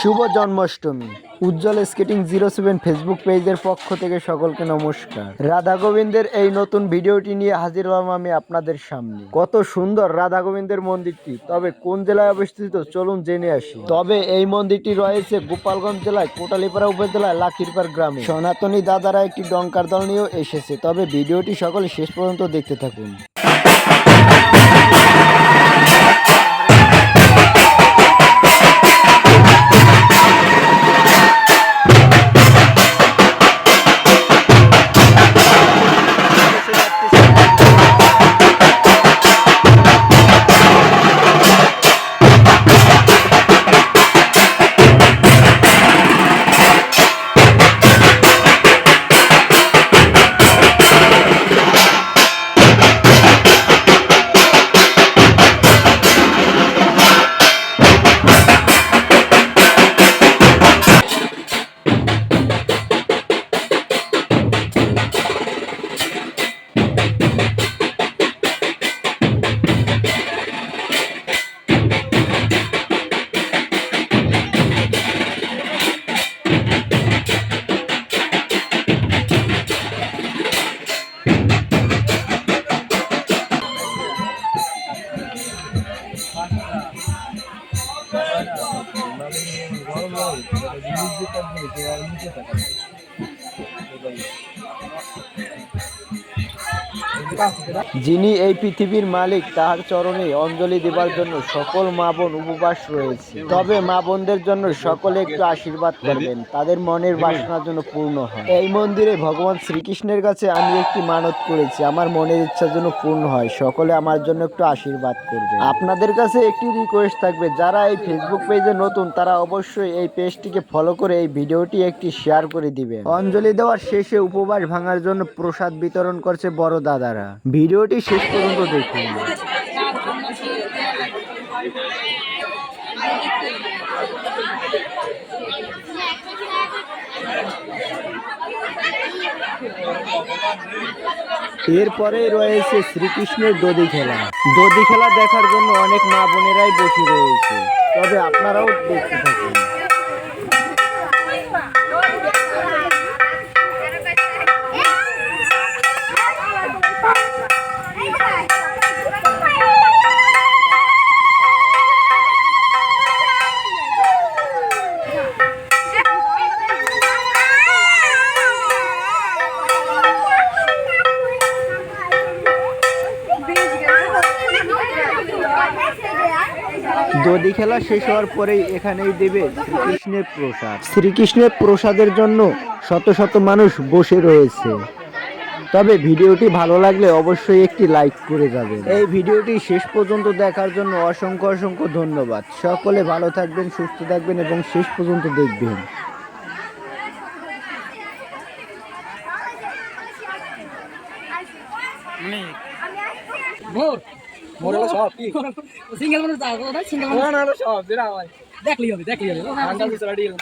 শুভ Janmashtami. Ujjwal skating zero seven Facebook পেজের পক্ষ থেকে সকলকে নমস্কার। রাধা গোবিন্দের এই নতুন ভিডিওটি নিয়ে হাজির হলাম আমি আপনাদের সামনে। কত সুন্দর রাধা গোবিন্দের মন্দিরটি। তবে কোন জেলায় অবস্থিত চলুন জেনে আসি। তবে এই মন্দিরটি রয়েছে গোপালগঞ্জ জেলায়, কোটালীপাড়া উপজেলায় লাখিরপাড় গ্রামে। সনাতনী দাদারা একটি ডঙ্কার দল নিয়েও এসেছে। তবে ভিডিওটি সকলে শেষ পর্যন্ত দেখতে থাকুন। bukan dia, dia orang muda tak যিনি এই পৃথিবীর মালিক, তাহার চরণে অঞ্জলি দেবার জন্য সকল মা বোন উপবাস রয়েছে। তবে মা বোনদের জন্য সকলে একটু আশীর্বাদ করবেন। তাদের মনের বাসনার জন্য পূর্ণ হয়। এই মন্দিরে ভগবান শ্রীকৃষ্ণের কাছে আমি একটি মানত করেছি। আমার মনের ইচ্ছার জন্য পূর্ণ হয়। সকলে আমার জন্য একটু আশীর্বাদ করবে আপনাদের কাছে একটি রিকোয়েস্ট থাকবে। যারা এই ফেসবুক পেজে নতুন, তারা অবশ্যই এই পেজটিকে ফলো করে এই ভিডিওটি একটি শেয়ার করে দিবেন। অঞ্জলি দেওয়ার শেষে উপবাস ভাঙার জন্য প্রসাদ বিতরণ করছে বড় দাদারা। ভিডিওটি শেষ পর্যন্ত দেখুন। এরপরে রয়েছে শ্রীকৃষ্ণের দধি খেলা। দধি খেলা দেখার জন্য অনেক মা বোনেরাই বসে রয়েছে। তবে আপনারাও দেখতে থাকুন। দধি খেলা শেষ হওয়ার পরেই এখানেই দেবে শ্রীকৃষ্ণের প্রসাদ। শ্রীকৃষ্ণের প্রসাদের জন্য শত শত মানুষ বসে রয়েছে। তবে ভিডিওটি ভালো লাগলে অবশ্যই একটি লাইক করে যাবেন। এই ভিডিওটি শেষ পর্যন্ত দেখার জন্য অসংখ্য অসংখ্য ধন্যবাদ। সকলে ভালো থাকবেন সুস্থ থাকবেন এবং শেষ পর্যন্ত দেখবেন। মোর মোর হলো সব কি? সিঙ্গেল মানুষ দাও কথা সিঙ্গেল মানুষ। হলো সব যেটা হয়। দেখলি হবে দেখলি হবে। পিছলা ডিল